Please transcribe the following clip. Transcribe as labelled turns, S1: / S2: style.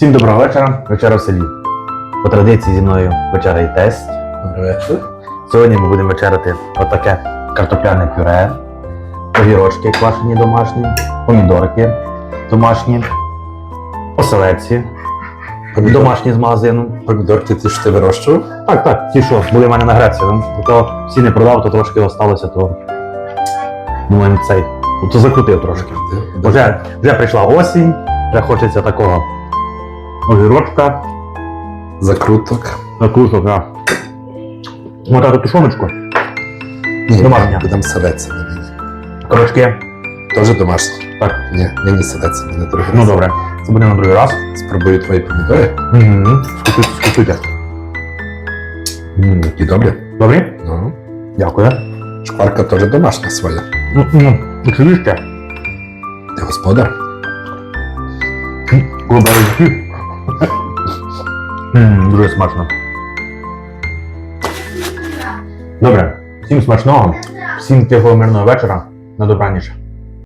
S1: Всім доброго вечора. Вечора в селі. По традиції зі мною вечеря і тесть.
S2: Добрий вечір.
S1: Сьогодні ми будемо вечеряти отаке картопляне пюре, огірочки квашені домашні, помідорки домашні, оселедці домашні з магазину.
S2: Помідорки ті, що ти вирощував?
S1: Так, так, ті, що були в мене на Греції. Ну, то всі не продав, то трошки осталося, то думаю, цей. Ну, то закрутив трошки. Вже, вже прийшла осінь, вже хочеться такого огірочка,
S2: Закруток.
S1: закруток, да. Ну, так, тушоночку,
S2: Ні,
S1: Домашня.
S2: будемо селеться
S1: корочки.
S2: Теж домашні.
S1: Так,
S2: Ні, мені селеться, мене другий
S1: ну
S2: раз.
S1: добре. Це буде на другий раз.
S2: Спробую твої помідори.
S1: Угу. Скуштуйте, скуштуйте. М,
S2: Які добрі.
S1: Добрі?
S2: Ну,
S1: Дякую.
S2: шкварка теж домашня своя.
S1: Ну, ну, чуєте?
S2: Ти господар.
S1: Глобалізм. Ммм, дуже смачно. Добре, всім смачного, всім тихого мирного вечора. На добраніч.